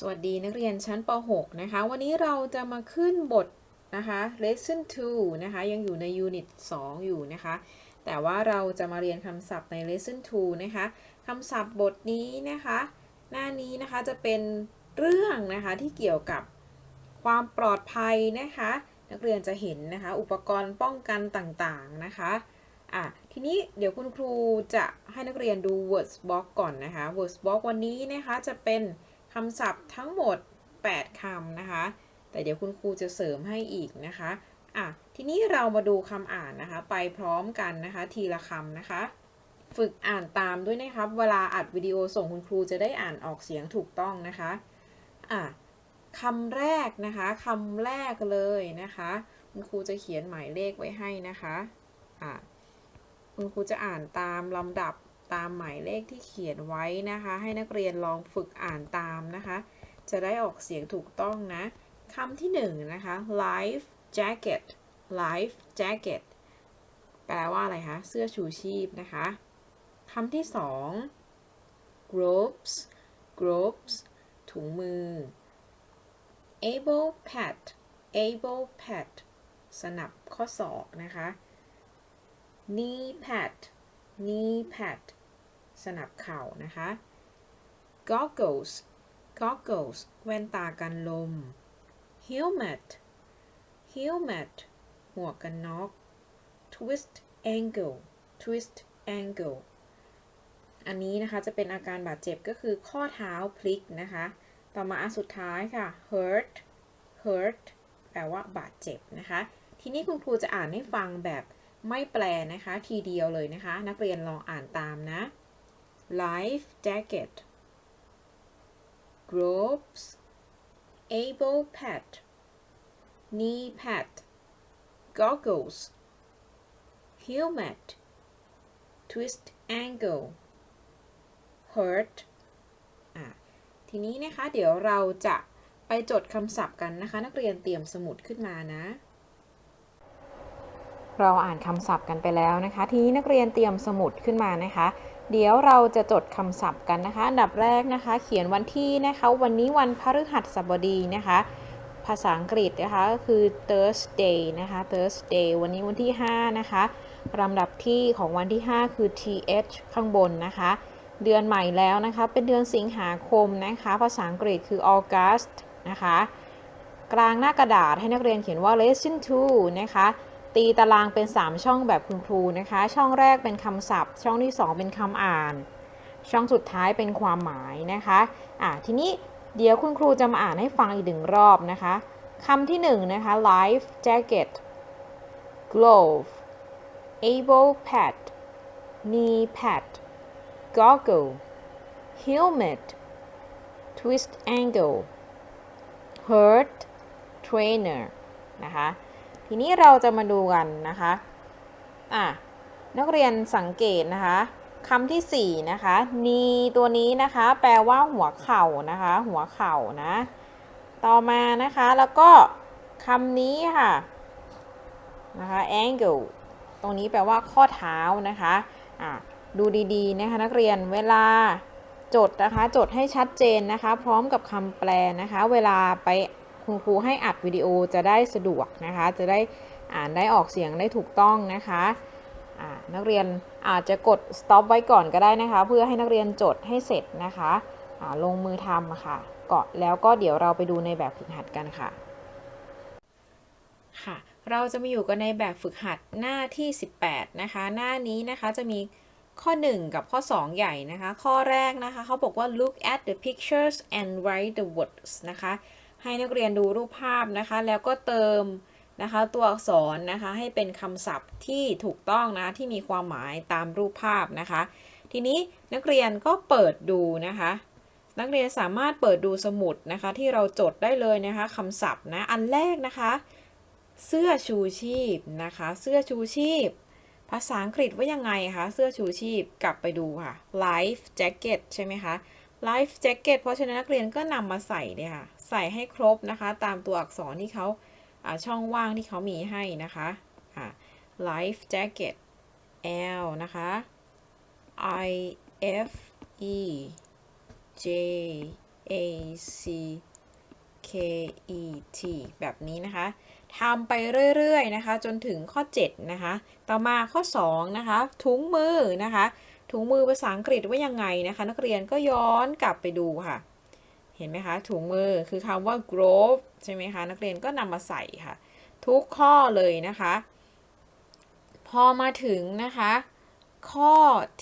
สวัสดีนักเรียนชั้นป .6 นะคะ วันนี้เราจะมาขึ้นบทนะคะ lesson 2 นะคะ ยังอยู่ใน unit 2 อยู่นะคะ แต่ว่าเราจะมาเรียนคำศัพท์ใน lesson 2 นะคะคำศัพท์บทนี้นะคะ หน้านี้นะคะจะเป็นเรื่องนะคะที่เกี่ยวกับความปลอดภัยนะคะ นักเรียนจะเห็นนะคะอุปกรณ์ป้องกันต่างๆนะคะอะทีนี้เดี๋ยวคุณครูจะให้นักเรียนดู words box ก่อนนะคะ words box วันนี้นะคะจะเป็น คำศัพท์ทั้งหมด 8คำนะคะ แต่เดี๋ยวคุณครูจะเสริมให้อีกนะคะอะทีนี้เรามาดูคำอ่านนะคะ ไปพร้อมกันนะคะ ทีละคำนะคะ ฝึกอ่านตามด้วยนะครับ เวลาอัดวิดีโอส่งคุณครูจะได้อ่านออกเสียงถูกต้องนะคะอะคำแรกนะคะคำแรกเลยนะคะ คุณครูจะเขียนหมายเลขไว้ให้นะคะอะคุณครูจะอ่านตามลำดับ ตามหมายเลขที่เขียนไว้นะคะ ให้นักเรียนลองฝึกอ่านตามนะคะ จะได้ออกเสียงถูกต้องนะคำที่หนึ่งนะคะ life jacket life jacket แปลว่าอะไรคะ เสื้อชูชีพนะคะคำที่สอง gloves gloves ถุงมือ able pad able pad สนับข้อศอกนะคะ knee pad knee pad สนับเข่านะคะ goggles goggles แว่นตากันลม helmet helmet หมวกกันน็อก twist ankle twist ankle อันนี้นะคะจะเป็นอาการบาดเจ็บก็คือข้อเท้าพลิกนะคะ ต่อมาอันสุดท้ายค่ะ hurt hurt แปลว่าบาดเจ็บนะคะ ทีนี้คุณครูจะอ่านให้ฟังแบบไม่แปลนะคะ ทีเดียวเลยนะคะ นักเรียนลองอ่านตามนะ life jacket gloves able pad knee pad goggles helmet twist ankle hurt ทีนี้นะคะ เดี๋ยวเราจะไปจดคำศัพท์กันนะคะ นักเรียนเตรียมสมุดขึ้นมานะ เราอ่านคำศัพท์กันไปแล้วนะคะ ทีนี้นักเรียนเตรียมสมุดขึ้นมานะคะ เดี๋ยวเราจะจดคำศัพท์กันนะคะ อันดับแรกนะคะ เขียนวันที่นะคะ วันนี้วันพฤหัสบดีนะคะ ภาษาอังกฤษนะคะก็คือ Thursday นะคะ Thursday วันนี้วันที่ 5 นะคะลำดับที่ของวันที่ 5 คือ th ข้างบนนะคะ เดือนใหม่แล้วนะคะ เป็นเดือนสิงหาคมนะคะ ภาษาอังกฤษคือ August นะคะ กลางหน้ากระดาษให้นักเรียนเขียนว่า lesson 2นะคะ ตีตารางเป็น 3 ช่องแบบคุณครูนะคะ ช่องแรกเป็นคำศัพท์ ช่องที่ 2 เป็นคำอ่าน ช่องสุดท้ายเป็นความหมายนะคะอะทีนี้เดี๋ยวคุณครูจะมาอ่านให้ฟังอีกหนึ่งรอบนะคะคำที่1นะคะ life jacket glove able pad knee pad goggle helmet twist ankle hurt trainer นะคะ ทีนี้เราจะมาดูกันนะคะอะนักเรียนสังเกตนะคะคำที่4นะคะนีตัวนี้นะคะแปลว่าหัวเข่านะคะ หัวเข่านะต่อมานะคะแล้วก็คำนี้ค่ะนะคะ angle ตรงนี้แปลว่าข้อเท้านะคะอะดูดีๆนะคะนักเรียนเวลาจดนะคะจดให้ชัดเจนนะคะ พร้อมกับคำแปลนะคะ เวลาไป คุณครูให้อัดวิดีโอจะได้สะดวกนะคะ จะได้อ่านได้ออกเสียงได้ถูกต้องนะคะนักเรียนอาจจะกด stop ไว้ก่อนก็ได้นะคะ เพื่อให้นักเรียนจดให้เสร็จนะคะลงมือทำค่ะก็แล้วก็เดี๋ยวเราไปดูในแบบฝึกหัดกันค่ะ ค่ะ เราจะมาอยู่กันในแบบฝึกหัดหน้าที่ 18 นะคะ หน้านี้นะคะจะมีข้อ 1 กับข้อ 2 ใหญ่นะคะ ข้อแรกนะคะเขาบอกว่า look at the pictures and write the words นะคะ ให้นักเรียนดูรูปภาพนะคะ แล้วก็เติมนะคะตัวอักษรนะคะให้เป็นคำศัพท์ที่ถูกต้องนะที่มีความหมายตามรูปภาพนะคะ ทีนี้นักเรียนก็เปิดดูนะคะ นักเรียนสามารถเปิดดูสมุดนะคะ ที่เราจดได้เลยนะคะคำศัพท์นะอันแรกนะคะ เสื้อชูชีพนะคะ เสื้อชูชีพ ภาษาอังกฤษว่ายังไงคะเสื้อชูชีพกลับไปดูค่ะ life jacket ใช่ไหมคะ life jacket เพราะฉะนั้นนักเรียนก็นำมาใส่เนี่ยค่ะใส่ให้ครบนะคะ ตามตัวอักษรที่เขาช่องว่างที่เขามีให้นะคะอ่า life jacket L นะคะ I F E J A C K E T แบบนี้นะคะทำไปเรื่อย ๆ นะคะ จนถึงข้อ 7 นะคะ ต่อมาข้อ 2 นะคะ ถุงมือนะคะ ถุงมือภาษาอังกฤษว่ายังไงนะคะ นักเรียนก็ย้อนกลับไปดูค่ะ เห็นไหมคะ ถุงมือคือคำว่า glove ใช่ไหมคะ นักเรียนก็นำมาใส่ค่ะ ทุกข้อเลยนะคะ พอมาถึงนะคะ ข้อ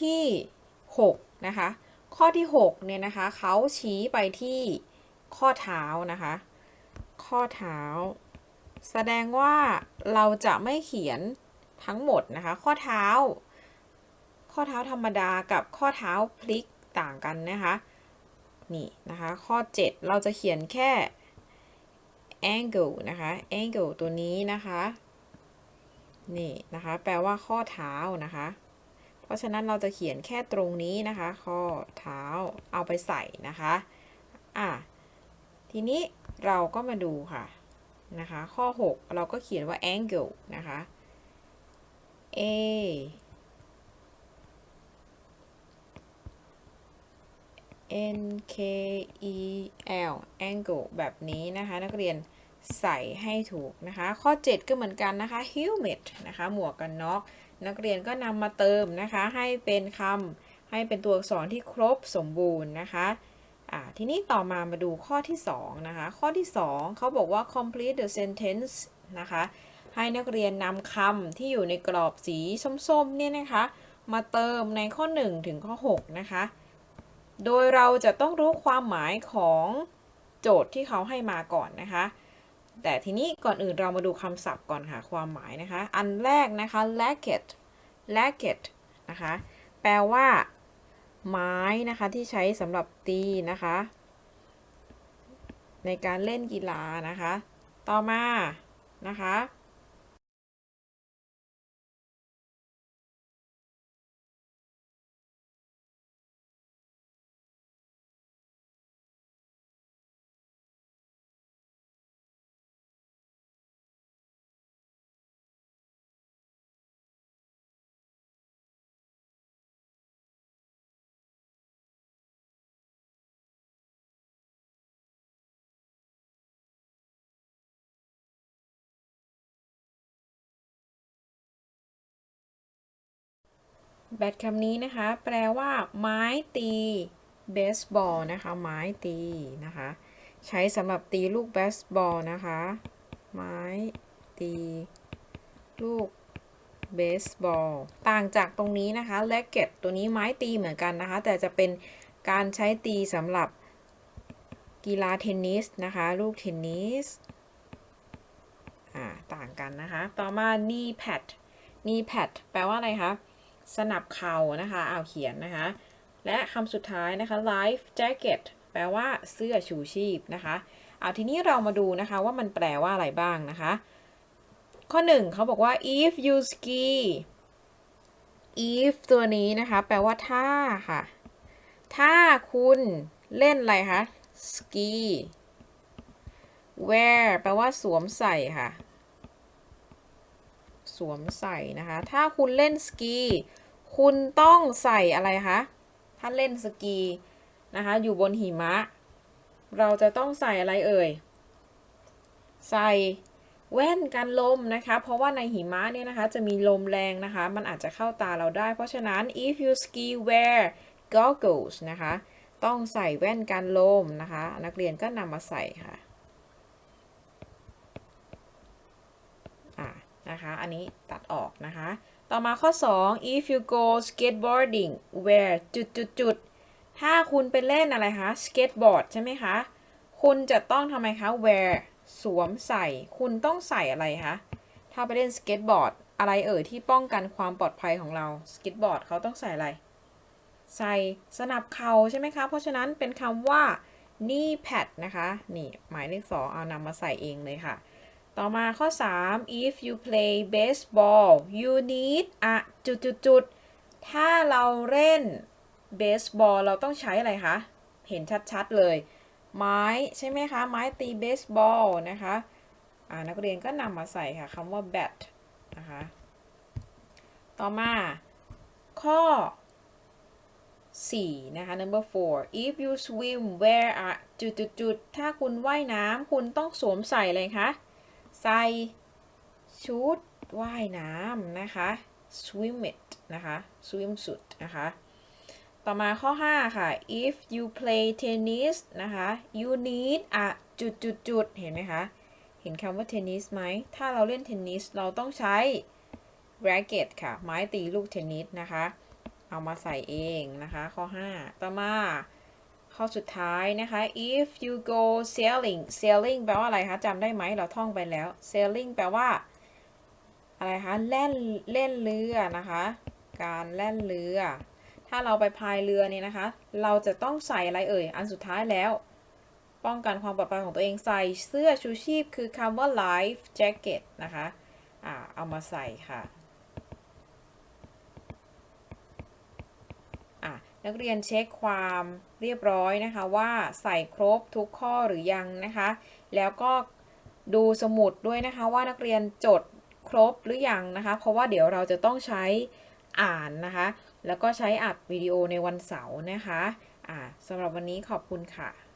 ที่ 6 นะคะ ข้อที่ 6 เนี่ยนะคะ เขาชี้ไปที่ข้อเท้านะคะ ข้อเท้า แสดงว่าเราจะไม่เขียนทั้งหมดนะคะ ข้อเท้า ข้อเท้าธรรมดากับข้อเท้าพลิกต่างกันนะคะนี่นะคะข้อ 7 เราจะเขียนแค่ angle นะคะ angle ตัวนี้นะคะนี่นะคะแปลว่าข้อเท้านะคะ เพราะฉะนั้นเราจะเขียนแค่ตรงนี้นะคะ ข้อเท้าเอาไปใส่นะคะอะทีนี้เราก็มาดูค่ะนะคะข้อ 6 เราก็เขียนว่า angle นะคะ a n k e l angle แบบนี้นะคะ นักเรียนใส่ให้ถูกนะคะ ข้อ 7 ก็เหมือนกันนะคะ helmet นะคะ หมวกกันน็อก นักเรียนก็นำมาเติมนะคะ ให้เป็นคำให้เป็นตัวอักษรที่ครบสมบูรณ์นะคะทีนี้ต่อมามาดูข้อที่ 2 นะคะ ข้อที่ 2 เขาบอกว่า complete the sentence นะคะ ให้นักเรียนนำคำที่อยู่ในกรอบสีส้มๆเนี่ยนะคะ มาเติมในข้อ 1 ถึงข้อ 6 นะคะ โดยเราจะต้องรู้ความหมายของโจทย์ที่เขาให้มาก่อนนะคะ แต่ทีนี้ก่อนอื่นเรามาดูคำศัพท์ก่อนค่ะความหมายนะคะ อันแรกนะคะ racket racket นะคะ แปลว่า ไม้นะคะที่ใช้สำหรับตีนะคะ ในการเล่นกีฬานะคะ ต่อมานะคะ แบทคำนี้นะคะ แปลว่าไม้ตีเบสบอลนะคะ ไม้ตีนะคะ ใช้สำหรับตีลูกเบสบอลนะคะ ไม้ตีลูกเบสบอลต่างจากตรงนี้นะคะ แลกเก็ตตัวนี้ไม้ตีเหมือนกันนะคะ แต่จะเป็นการใช้ตีสำหรับกีฬาเทนนิสนะคะ ลูกเทนนิสอ่าต่างกันนะคะ ต่อมา knee pad knee pad แปลว่าอะไรคะ สนับเข่านะคะเอาเขียนนะคะ และคำสุดท้ายนะคะ life jacket แปลว่าเสื้อชูชีพนะคะเอาทีนี้เรามาดูนะคะว่ามันแปลว่าอะไรบ้างนะคะ ข้อหนึ่งเขาบอกว่า if you ski if ตัวนี้นะคะ แปลว่าถ้าค่ะ ถ้าคุณเล่นอะไรคะ ski wear แปลว่าสวมใส่ค่ะ สวมใส่นะคะ ถ้าคุณเล่นสกี คุณต้องใส่อะไรคะ ถ้าเล่นสกีนะคะ อยู่บนหิมะ เราจะต้องใส่อะไรเอ่ย ใส่แว่นกันลมนะคะ เพราะว่าในหิมะเนี่ยนะคะ จะมีลมแรงนะคะ มันอาจจะเข้าตาเราได้ เพราะฉะนั้น if you ski wear goggles นะคะ ต้องใส่แว่นกันลมนะคะ นักเรียนก็นำมาใส่ค่ะนะคะ อันนี้ตัดออกนะคะ ต่อมาข้อ 2 if you go skateboarding wear จุดจุดจุดถ้าคุณไปเล่นอะไรคะ skateboard ใช่ไหมคะ คุณจะต้องทำไมคะ wear สวมใส่ คุณต้องใส่อะไรคะ ถ้าไปเล่นสเก็ตบอร์ดอะไรเอ่ยที่ป้องกันความปลอดภัยของเราสเก็ตบอร์ดเขาต้องใส่อะไร ใส่สนับเข่าใช่ไหมคะ เพราะฉะนั้นเป็นคำว่า knee pad นะคะ นี่หมายเลขสองเอานำมาใส่เองเลยค่ะ ต่อมาข้อ 3 if you play baseball you need a จุดจุดจุดถ้าเราเล่นเบสบอลเราต้องใช้อะไรคะ เห็นชัดๆเลย ไม้ใช่ไหมคะ ไม้ตีเบสบอลนะคะอ่านักเรียนก็นำมาใส่ค่ะคำว่า bat นะคะ ต่อมาข้อ 4 นะคะ number 4 if you swim wear a จุดจุดจุดถ้าคุณว่ายน้ำคุณต้องสวมใส่เลยคะ ใส่ชุดว่ายน้ำนะคะ swim it นะคะ swimsuit นะคะ ต่อมาข้อ 5 ค่ะ if you play tennis นะคะ you need a จุดจุดจุดเห็นไหมคะ เห็นคำว่าเทนนิสไหม ถ้าเราเล่นเทนนิสเราต้องใช้ racket ค่ะ ไม้ตีลูกเทนนิสนะคะ เอามาใส่เองนะคะ ข้อ 5 ต่อมา ข้อสุดท้ายนะคะ if you go sailing sailing แปลว่าอะไรคะจำได้ไหมเราท่องไปแล้ว sailing แปลว่า อะไรคะแล่นเล่นเรือนะคะ การแล่นเรือ ถ้าเราไปพายเรือเนี่ยนะคะ เราจะต้องใส่อะไรเอ่ย อันสุดท้ายแล้ว ป้องกันความปลอดภัยของตัวเองใส่เสื้อชูชีพคือคำว่า life jacket นะคะ อ่า เอามาใส่ค่ะ นักเรียนเช็คความเรียบร้อยนะคะ ว่าใส่ครบทุกข้อหรือยังนะคะ แล้วก็ดูสมุดด้วยนะคะ ว่านักเรียนจดครบหรือยังนะคะ เพราะว่าเดี๋ยวเราจะต้องใช้อ่านนะคะ แล้วก็ใช้อัดวิดีโอในวันเสาร์นะคะอ่าสำหรับวันนี้ขอบคุณค่ะ